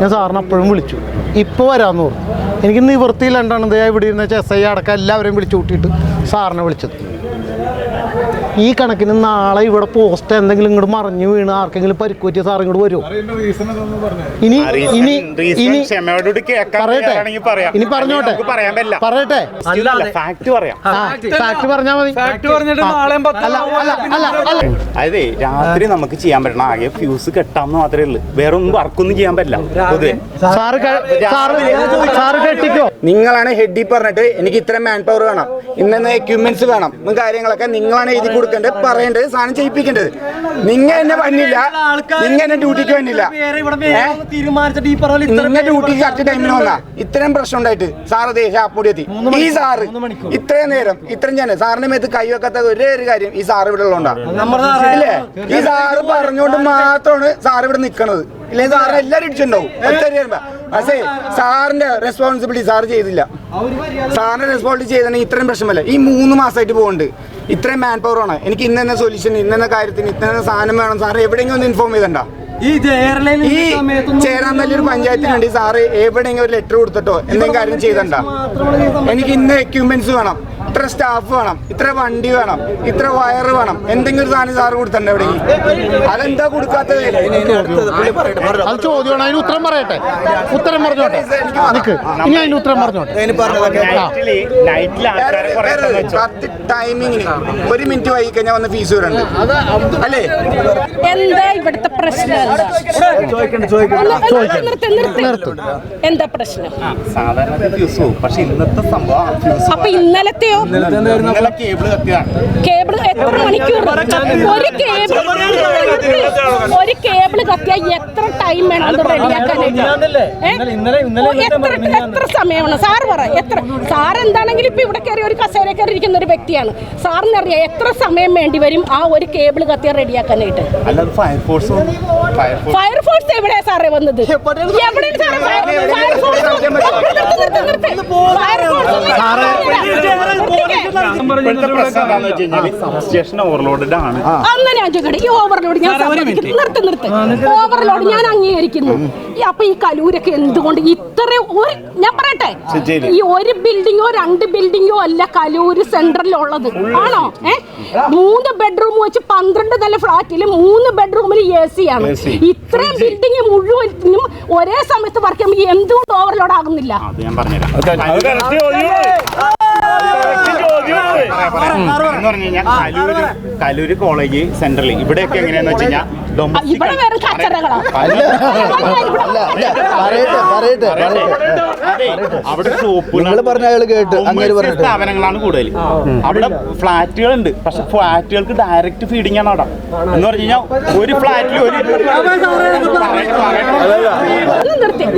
[SPEAKER 1] ഞാൻ സാറിനെ അപ്പോഴും വിളിച്ചു. ഇപ്പോൾ വരാമെന്ന് പറഞ്ഞു. എനിക്ക് നിവൃത്തിയില്ലാണ്ടാണ് ദേ ഇവിടെ ഇരുന്ന എസ് ഐ അടക്കം എല്ലാവരെയും വിളിച്ചു കൂട്ടിയിട്ട് സാറിനെ വിളിച്ചത്. ഈ കണക്കിന് നാളെ ഇവിടെ പോസ്റ്റ് എന്തെങ്കിലും ഇങ്ങോട്ട് മറിഞ്ഞു വീണ് ആർക്കെങ്കിലും പരിക്ക് പറ്റിയ സാർ ഇങ്ങോട്ട് വരുമോ ഇനി ഇനി ഇനി പറയട്ടെ. ഇനി പറഞ്ഞോട്ടെ. പറയട്ടെ.
[SPEAKER 13] ഫാക്ട് പറയാം.
[SPEAKER 1] ആ ഫാക്ട് പറഞ്ഞാൽ മതി.
[SPEAKER 13] അതെ രാത്രി നമുക്ക് ചെയ്യാൻ പറ്റണം. ആകെ ഫ്യൂസ് കെട്ടാന്ന് മാത്രമേ ഉള്ളൂ. വേറെ ഒന്നും വർക്കൊന്നും ചെയ്യാൻ പറ്റില്ല.
[SPEAKER 1] സാറ് സാറ് കെട്ടിക്കോ?
[SPEAKER 14] നിങ്ങളാണ് ഹെഡി പറഞ്ഞിട്ട് എനിക്ക് ഇത്ര മാൻ പവർ വേണം. ഇന്ന എക്യുപ്മെന്റ്സ് വേണം. കാര്യങ്ങളൊക്കെ നിങ്ങളാണ് എഴുതി കൊടുക്കേണ്ടത് പറയേണ്ടത് സാധനം ചെയ്യിപ്പിക്കേണ്ടത്. നിങ്ങൾ എന്നെ വന്നില്ല. നിങ്ങൾ എന്നെ ഡ്യൂട്ടിക്ക് വന്നില്ല. നിങ്ങൾ ഡ്യൂട്ടിക്ക് കറക്റ്റ് ടൈമിന് വന്നാ. ഇത്രയും പ്രശ്നം ഉണ്ടായിട്ട്. സാറ് ദേശം അപ്പോടി എത്തി. ഈ സാറ് ഇത്രയും നേരം ഇത്രയും ഞാൻ സാറിന്റെ മേത്ത് കൈവെക്കാത്ത ഒരേ ഒരു കാര്യം ഈ സാറ് ഇവിടെ ഉള്ളതുകൊണ്ടാ ഈ സാറ് പറഞ്ഞുകൊണ്ട് മാത്രമാണ് സാറ് ഇവിടെ നിൽക്കണത് ഇല്ലെങ്കിൽ സാറിന് എല്ലാവരും ഇടിച്ചിട്ടുണ്ടാവും. പക്ഷേ സാറിന്റെ റെസ്പോൺസിബിലിറ്റി സാർ ചെയ്തില്ല സാറിന്റെ റെസ്പോൺസിബിലിറ്റി ചെയ്തിട്ടുണ്ടെങ്കിൽ ഇത്രയും പ്രശ്നമല്ല ഈ മൂന്ന് മാസമായിട്ട് പോകുന്നുണ്ട് ഇത്രയും മാൻ പവർ ആണ്. എനിക്ക് ഇന്ന സൊല്യൂഷൻ ഇന്ന കാര്യത്തിന് ഇന്ന സാധനം വേണം. സാറ് എവിടെയെങ്കിലും ഒന്ന് ഇൻഫോം ചെയ്തണ്ട?
[SPEAKER 5] ഈ ജയറിലെ
[SPEAKER 14] ഈ ചേരാൻ നല്ലൊരു പഞ്ചായത്തിനുണ്ട് സാറ് എവിടെയെങ്കിലും ഒരു ലെറ്റർ കൊടുത്തിട്ടോ എന്തെങ്കിലും കാര്യം ചെയ്തണ്ട? എനിക്ക് ഇന്ന് എക്യുപ്മെന്റ്സ് വേണം. ഇത്ര സ്റ്റാഫ് വേണം ഇത്ര വണ്ടി വേണം ഇത്ര വയർ വേണം. എന്തെങ്കിലും ഒരു സാധനം സാറ് കൊടുത്തണ്ടേ എവിടെയെങ്കിലും അതെന്താ കൊടുക്കാത്തത്?
[SPEAKER 1] അത് ചോദ്യമാണ്. അതിന് ഉത്തരം പറയട്ടെ. ഉത്തരം പറഞ്ഞോട്ടെ. ഇനി അതിന് ഉത്തരം പറഞ്ഞോട്ടെ.
[SPEAKER 14] ടൈമിങ്ങിന് ഒരു മിനിറ്റ് വൈകി കഴിഞ്ഞാൽ വന്ന് ഫീസ് വരണ്ട് അല്ലേ?
[SPEAKER 4] എന്താ ഇവിടുത്തെ പ്രശ്നം? എന്താ പ്രശ്നം?
[SPEAKER 13] സാധാരണ ഫ്യൂസ് പോകും പക്ഷെ ഇന്നത്തെ സംഭവം
[SPEAKER 4] അപ്പൊ ഇന്നലത്തെയോ
[SPEAKER 13] ഇന്നലെ കേബിൾ
[SPEAKER 4] എത്ര മണിക്കൂർ? ഒരു കേബിൾ ഒരു കേബിൾ കത്തിയാൽ എത്ര ടൈം വേണം അത് റെഡിയാക്കാനായിട്ട്? എത്ര എത്ര സമയം വേണം സാർ പറ എത്ര സാർ എന്താണെങ്കിലും ഇപ്പൊ ഇവിടെ കയറി ഒരു കസേര കയറി ഇരിക്കുന്ന ഒരു വ്യക്തിയാണ്. സാറിന് അറിയാം എത്ര സമയം വേണ്ടി വരും ആ ഒരു കേബിൾ കത്തിയ റെഡിയാക്കാനായിട്ട്?
[SPEAKER 13] ഫയർഫോഴ്സ്
[SPEAKER 4] എവിടെയാ സാറേ വന്നത്? എവിടെയാണ് സാറേ? Fire- fire force. Fire force
[SPEAKER 13] substation overloaded ആണ്.
[SPEAKER 4] ഞാൻ ചോദിക്കട്ടെ ഈ ഓവർലോഡ് ഞാൻ നിർത്തി നിർത്ത്. ഓവർലോഡ് ഞാൻ അംഗീകരിക്കുന്നു. അപ്പൊ ഈ കലൂരൊക്കെ എന്തുകൊണ്ട് ഇത്ര ഒരു ഞാൻ പറയട്ടെ? ഈ ഒരു ബിൽഡിങ്ങോ രണ്ട് ബിൽഡിങ്ങോ അല്ല കലൂര് സെന്ററിലുള്ളത് ആണോ? ഏ? മൂന്ന് ബെഡ്റൂം വെച്ച് പന്ത്രണ്ട് നില ഫ്ലാറ്റിൽ മൂന്ന് ബെഡ്റൂമിൽ എ സി ആണ്. ഇത്രയും ബിൽഡിംഗ് മുഴുവനും ഒരേ സമയത്ത് വർക്ക് ചെയ്യുമ്പോൾ എന്തുകൊണ്ട് ഓവർലോഡ് ആകുന്നില്ല?
[SPEAKER 13] അത് ഞാൻ പറഞ്ഞുതരാം. എന്ന് പറഞ്ഞു കഴിഞ്ഞാൽ കലൂര് കലൂര് കോളേജ് സെന്ററിൽ ഇവിടെയൊക്കെ എങ്ങനെയാന്ന് വെച്ച് കഴിഞ്ഞാൽ
[SPEAKER 4] ഇവിടെ വെറും കച്ചറകളാ.
[SPEAKER 11] പറയട്ടെ. പറയട്ടെ
[SPEAKER 13] അവിടെ
[SPEAKER 11] നിങ്ങൾ പറഞ്ഞ അയാൾ കേട്ട് അങ്ങനെ പറഞ്ഞിട്ട്.
[SPEAKER 13] സ്ഥാപനങ്ങളാണ് കൂടുതൽ അവിടെ ഫ്ലാറ്റുകൾ ഉണ്ട് പക്ഷെ ഫ്ലാറ്റുകൾക്ക് ഡയറക്റ്റ് ഫീഡിങ് ആണ് അവിടെ. എന്ന് പറഞ്ഞു കഴിഞ്ഞാൽ ഒരു ഫ്ലാറ്റിൽ ഒരു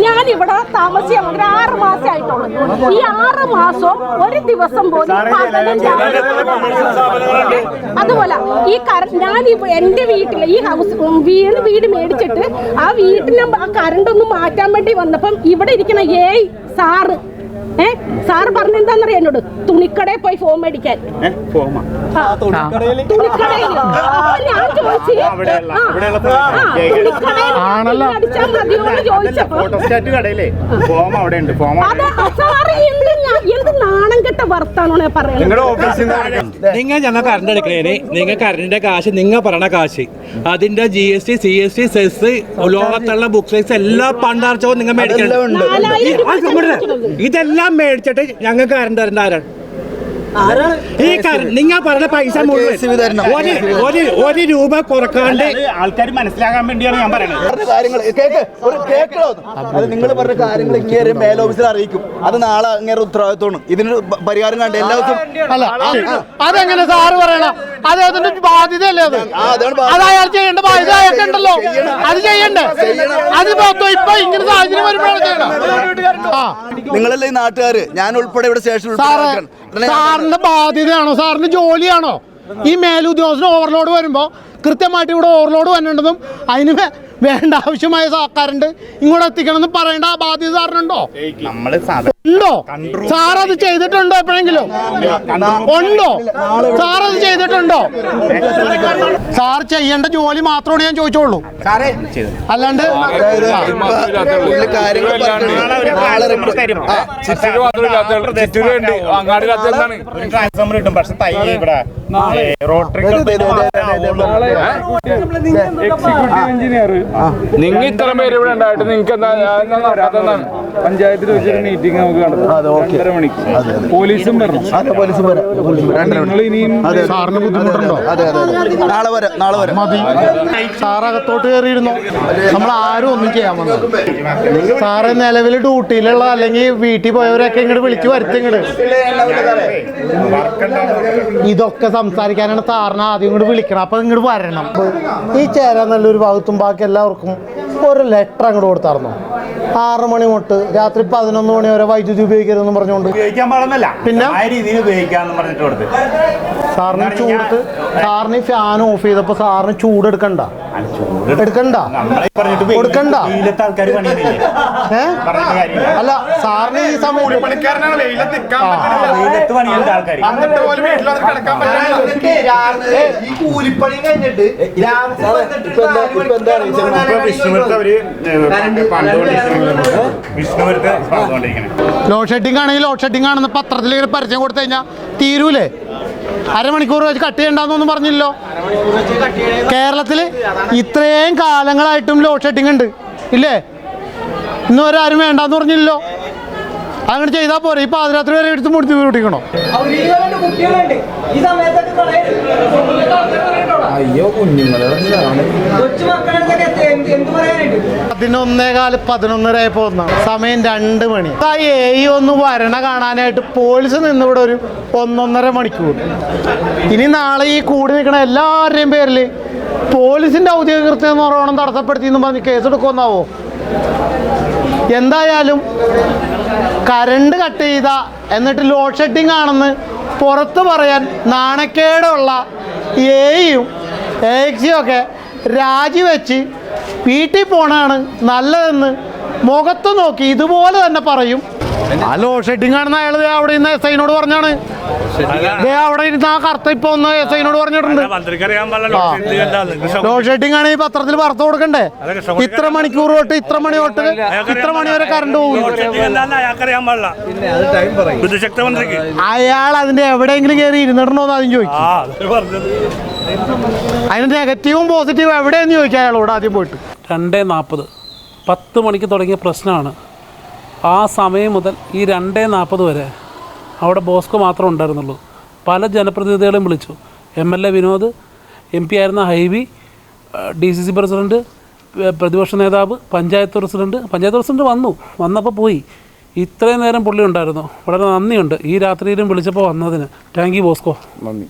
[SPEAKER 4] ഞാൻ ഇവിടെ താമസിക്കാൻ ഒരു ആറ് മാസം ആയിട്ടുള്ളൂ. ഈ ആറ് മാസം ഒരു ദിവസം പോലും അതുപോലെ ഈ ഞാൻ ഇപ്പ- എന്റെ വീട്ടിൽ ഈ ഹൗസ് വീട് വീട് മേടിച്ചിട്ട് ആ വീട്ടിൽ ആ കറണ്ട് ഒന്ന് മാറ്റാൻ വേണ്ടി വന്നപ്പം ഇവിടെ ഇരിക്കുന്ന ഏയ് സാറ് ഏ? സാറ് പറഞ്ഞെന്താന്നറിയാം എന്നോട്? തുണിക്കടയിൽ പോയി ഫോം മേടിക്കാൻ.
[SPEAKER 13] ഫോമാ
[SPEAKER 4] ആ, തുണിക്കടയിൽ? അപ്പൊ ഞാൻ ചോദിച്ചു
[SPEAKER 13] അവിടെയുള്ള-
[SPEAKER 4] ആ,
[SPEAKER 13] അവിടെയുള്ള
[SPEAKER 4] ആ, തുണിക്കടയിൽ
[SPEAKER 13] ആണല്ലോ.
[SPEAKER 4] അടിച്ചാൽ മതിയോ എന്ന് ചോദിച്ചപ്പോ.
[SPEAKER 13] ഫോട്ടോസ്റ്റാറ്റ് കടയിലെ. ഫോം അവിടെ ഉണ്ട് ഫോം
[SPEAKER 4] അത് സാറ് എന്ത് ഞാ- എന്ത് നാണം കെട്ട പറയുന്നത്
[SPEAKER 7] നിങ്ങൾ ഞങ്ങൾ കറണ്ട് എടുക്കണേ നിങ്ങൾ കറണ്ടിന്റെ കാശ് നിങ്ങൾ പറയണ കാശ്. അതിന്റെ G S T C S T cess ലോകത്തുള്ള ബുക്ക് സൈസ് എല്ലാ പണ്ടാർച്ചവും നിങ്ങൾ മേടിക്കണം.
[SPEAKER 4] ഇതെല്ലാം രൂപ
[SPEAKER 7] ഇതെല്ലാം മേടിച്ചിട്ട് ഞങ്ങൾക്ക് കറണ്ട് തരേണ്ട ആരാണ് ഈ നിങ്ങൾ പറഞ്ഞ പൈസ മുഴുവൻ ഒരു ഒരു രൂപ കുറക്കാണ്ട്
[SPEAKER 13] ആൾക്കാർ മനസ്സിലാക്കാൻ വേണ്ടിയാണ് ഞാൻ പറയുന്നത്
[SPEAKER 11] കാര്യങ്ങൾ കേക്ക് ഒരു കേക്കോ അത്? നിങ്ങൾ പറഞ്ഞ കാര്യങ്ങൾ ഇങ്ങനെ മേൽ ഓഫീസിൽ അറിയിക്കും. അത് നാളെ ഇങ്ങനെ ഉത്തരവാദിത്വമാണ്. ഇതിന് പരിഹാരം കണ്ട് എല്ലാ ദിവസവും
[SPEAKER 1] അല്ല അതെങ്ങനെ സാറ് പറയണം? അത് അതിന്റെ ബാധ്യതയല്ലേ അത്?
[SPEAKER 11] അതാണ്
[SPEAKER 1] അത് അയാൾ ചെയ്യേണ്ട ബാധ്യത അയാൾക്കുണ്ടല്ലോ. അത് ചെയ്യണ്ടേ? അത് മൊത്തം ഇപ്പൊ ഇങ്ങനെ സാഹചര്യം വരുമ്പോഴാണ്
[SPEAKER 11] നിങ്ങളല്ലേ ഈ നാട്ടുകാര്? ഞാൻ ഉൾപ്പെടെ ഇവിടെ സ്റ്റേഷനിൽ
[SPEAKER 1] സാറ് സാറിന്റെ ബാധ്യതയാണോ? സാറിന്റെ ജോലിയാണോ? ഈ മേലുദ്യോഗസ്ഥന് ഓവർലോഡ് വരുമ്പോ കൃത്യമായിട്ട് ഇവിടെ ഓവർലോഡ് വരേണ്ടതും അതിന് വേണ്ട ആവശ്യമായ സാക്കാരുണ്ട് ഇങ്ങോട്ട് എത്തിക്കണമെന്ന് പറയേണ്ട ആ ബാധ്യത സാറിനുണ്ടോ? ഉണ്ടോ? സാർ അത് ചെയ്തിട്ടുണ്ടോ എപ്പോഴെങ്കിലും? ഉണ്ടോ? സാർ അത് ചെയ്തിട്ടുണ്ടോ? സാർ ചെയ്യേണ്ട ജോലി മാത്രമേ ഞാൻ ചോദിച്ചോളൂ. അല്ലാണ്ട്
[SPEAKER 3] എക്സിക്യൂട്ടീവ് എഞ്ചിനീയർ നിങ്ങൾ ഇത്ര പേര് ഇവിടെ ഉണ്ടായിട്ട് നിങ്ങൾക്ക് എന്താ പഞ്ചായത്തിൽ വെച്ചൊരു മീറ്റിംഗ് നമുക്ക് നടത്താം. മണിക്ക്. പോലീസും വരണം.
[SPEAKER 11] അതെ പോലീസും
[SPEAKER 1] സാറിന് ബുദ്ധിമുട്ടുണ്ടോ?
[SPEAKER 11] അതെ അതെ നാളെ വരാം നാളെ വരാം.
[SPEAKER 1] മതി. സാർ കയറിയിരുന്നു? നമ്മൾ ആരും ഒന്നും ചെയ്യാൻ വന്നത് സാറ് നിലവിൽ ഡ്യൂട്ടിയിലുള്ള അല്ലെങ്കിൽ വീട്ടിൽ പോയവരൊക്കെ ഇങ്ങോട്ട് വിളിച്ചു വരുത്തി ഇങ്ങോട്ട് ഇതൊക്കെ സംസാരിക്കാനാണ് സാറിനെ ആദ്യം ഇങ്ങോട്ട് വിളിക്കണം. അപ്പൊ ഇങ്ങോട്ട് വരണം. ഈ ചേരാൻ നല്ലൊരു ഭാഗത്തും ബാക്കി എല്ലാവർക്കും ഒരു ലെറ്റർ അങ്ങോട്ട് കൊടുത്തായിരുന്നു ആറ് മണി തൊട്ട് രാത്രി പതിനൊന്ന് മണി വരെ വൈദ്യുതി ഉപയോഗിക്കരുതെന്ന് പറഞ്ഞുകൊണ്ട്.
[SPEAKER 13] ഉപയോഗിക്കാൻ പാടുന്നല്ല
[SPEAKER 1] പിന്നെ?
[SPEAKER 13] ആ രീതിയിൽ ഉപയോഗിക്കാന്ന് പറഞ്ഞിട്ട് കൊടുത്ത്.
[SPEAKER 1] സാറിന് ചൂടത്ത് സാറിന് ഫാൻ ഓഫ് ചെയ്തപ്പോ സാറിന് ചൂട് എടുക്കണ്ട.
[SPEAKER 13] എടുക്കണ്ട. പറഞ്ഞിട്ട്
[SPEAKER 1] കൊടുക്കണ്ട. അല്ല സാറിന് ഈ സമയം
[SPEAKER 9] പണിക്കാരനാണ് വെയിലത്ത് നിൽക്കാൻ
[SPEAKER 13] ആ, വെയിലത്ത് പണിയുന്ന ആൾക്കാർ
[SPEAKER 9] എന്നിട്ട് പോലും വീട്ടിലത് കിടക്കാൻ പറ്റില്ല
[SPEAKER 11] ഈ കൂലിപ്പണി കഴിഞ്ഞിട്ട് ഇപ്പൊ എന്താ ഇപ്പൊ എന്താ അറിയിച്ചത്
[SPEAKER 13] ഇപ്പൊ വിഷ്ണുപുരത്ത് അവർ പണ്ടുകൊണ്ടിരിക്കുന്നത് വിഷ്ണുപുരത്ത് പറഞ്ഞുകൊണ്ടിരിക്കുന്നത്
[SPEAKER 1] ലോഡ് ഷെഡിങ് ആണെങ്കിൽ ലോഡ് ഷെഡിങ് ആണെന്ന് പത്രത്തിൽ പരിചയം പരസ്യം കൊടുത്തു കഴിഞ്ഞാൽ തീരൂലേ? അരമണിക്കൂർ വെച്ച് കട്ട് ചെയ്യണ്ടെന്നൊന്നും പറഞ്ഞില്ലല്ലോ. കേരളത്തിൽ ഇത്രയും കാലങ്ങളായിട്ടും ലോഡ് ഷെഡിങ് ഉണ്ട്. ഇല്ലേ? ഇന്നുവരെ ആരും വേണ്ടെന്ന് പറഞ്ഞില്ലല്ലോ. അങ്ങനെ ചെയ്താൽ പോരെ. ഈ പാതിരാത്രി വരെ എടുത്ത് മുടിച്ച് വീട്ടിക്കണോ
[SPEAKER 11] അയ്യോ
[SPEAKER 1] പതിനൊന്നേകാൽ പതിനൊന്നര പോകുന്ന. സമയം രണ്ട് മണി. ആ ഏ ഒന്ന് വരണ കാണാനായിട്ട് പോലീസ് നിന്ന് ഇവിടെ ഒരു ഒന്നൊന്നര മണിക്കൂർ. ഇനി നാളെ ഈ കൂടി നിൽക്കണ എല്ലാവരുടെയും പേരിൽ പോലീസിന്റെ ഔദ്യോഗിക കൃത്യം എന്ന് പറയണം തടസ്സപ്പെടുത്തി എന്ന് പറഞ്ഞ് കേസെടുക്കുമെന്നാവോ എന്തായാലും കരണ്ട് കട്ട് ചെയ്ത എന്നിട്ട് ലോഡ് ഷെഡിങ് ആണെന്ന് പുറത്ത് പറയാൻ നാണക്കേടുള്ള എയും എക്സിയും ഒക്കെ രാജിവെച്ച് വീട്ടിൽ പോണാണ് നല്ലതെന്ന് മുഖത്ത് നോക്കി ഇതുപോലെ തന്നെ പറയും. ആ ലോ ഷെഡിങ് ആണെന്ന് അയാൾ ദേ അവിടെ ഇന്ന് എസ് ഐനോട് പറഞ്ഞാണ്. ദേ അവിടെ ഇരുന്ന് ആ കറുത്ത ഇപ്പൊ ഒന്ന് എസ് ഐനോട് പറഞ്ഞിട്ടുണ്ട്. ലോഡ് ഷെഡിങ് ആണ് ഈ പത്രത്തിൽ വാർത്ത കൊടുക്കണ്ടേ? ഇത്ര മണിക്കൂർ തൊട്ട് ഇത്ര മണി തൊട്ട് ഇത്ര മണി വരെ കറണ്ട് പോകും അയാൾ അതിന്റെ എവിടെയെങ്കിലും കയറി ഇരുന്നിട്ടുണ്ടോന്ന് ആദ്യം ചോദിക്കും.
[SPEAKER 7] ആ പറഞ്ഞത്.
[SPEAKER 1] അതിന് നെഗറ്റീവും പോസിറ്റീവും എവിടെയെന്ന് ചോദിക്കാം അയാളോട് ആദ്യം പോയിട്ട്.
[SPEAKER 10] രണ്ടേ നാൽപ്പത്. പത്ത് മണിക്ക് തുടങ്ങിയ പ്രശ്നമാണ്. ആ സമയം മുതൽ ഈ രണ്ടേ നാൽപ്പത് വരെ അവിടെ ബോസ്കോ മാത്രമേ ഉണ്ടായിരുന്നുള്ളൂ. പല ജനപ്രതിനിധികളെയും വിളിച്ചു. M L A Vinod M P ആയിരുന്ന Hibi D C C president പ്രതിപക്ഷ നേതാവ് പഞ്ചായത്ത് പ്രസിഡന്റ് പഞ്ചായത്ത് പ്രസിഡന്റ് വന്നു. വന്നപ്പോൾ പോയി. ഇത്രയും നേരം പുള്ളി ഉണ്ടായിരുന്നു. വളരെ നന്ദിയുണ്ട്. ഈ രാത്രിയിലും വിളിച്ചപ്പോൾ വന്നതിന്. Thank you Bosco.
[SPEAKER 1] നന്ദി.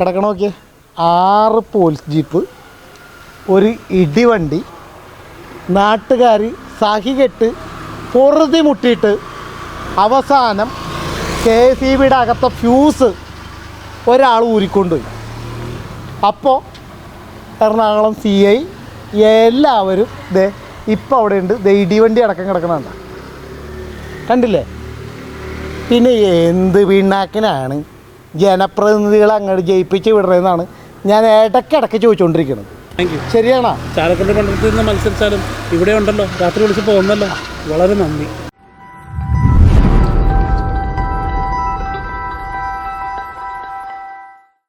[SPEAKER 1] കിടക്കണോക്കെ ആറ് പോലീസ് ജീപ്പ് ഒരു ഇടിവണ്ടി നാട്ടുകാർ സഹികെട്ട് പൊറുതി മുട്ടിയിട്ട് അവസാനം കെ എസ് ഇ ബിയുടെ അകത്തെ ഫ്യൂസ് ഒരാൾ ഊരിക്കൊണ്ടുപോയി. അപ്പോൾ എറണാകുളം സി ഐ എല്ലാവരും ദേ ഇപ്പം അവിടെ ഉണ്ട് ദേ ഇടിവണ്ടി അടക്കം കിടക്കണമെന്ന കണ്ടില്ലേ? പിന്നെ എന്ത് പിണ്ണാക്കിനാണ്? ജനപ്രതിനിധികളെ അങ്ങോട്ട് ജയിപ്പിച്ച് വിടണമെന്നാണ് ഞാൻ ഇടയ്ക്കിടയ്ക്ക് ചോദിച്ചുകൊണ്ടിരിക്കുന്നത് ശരിയാണോ?
[SPEAKER 10] ചാലക്കുടി മണ്ഡലത്തിൽ നിന്ന് മത്സരിച്ചാലും ഇവിടെ ഉണ്ടല്ലോ. രാത്രി വിളിച്ചപ്പോൾ വന്നല്ലോ വളരെ നന്ദി.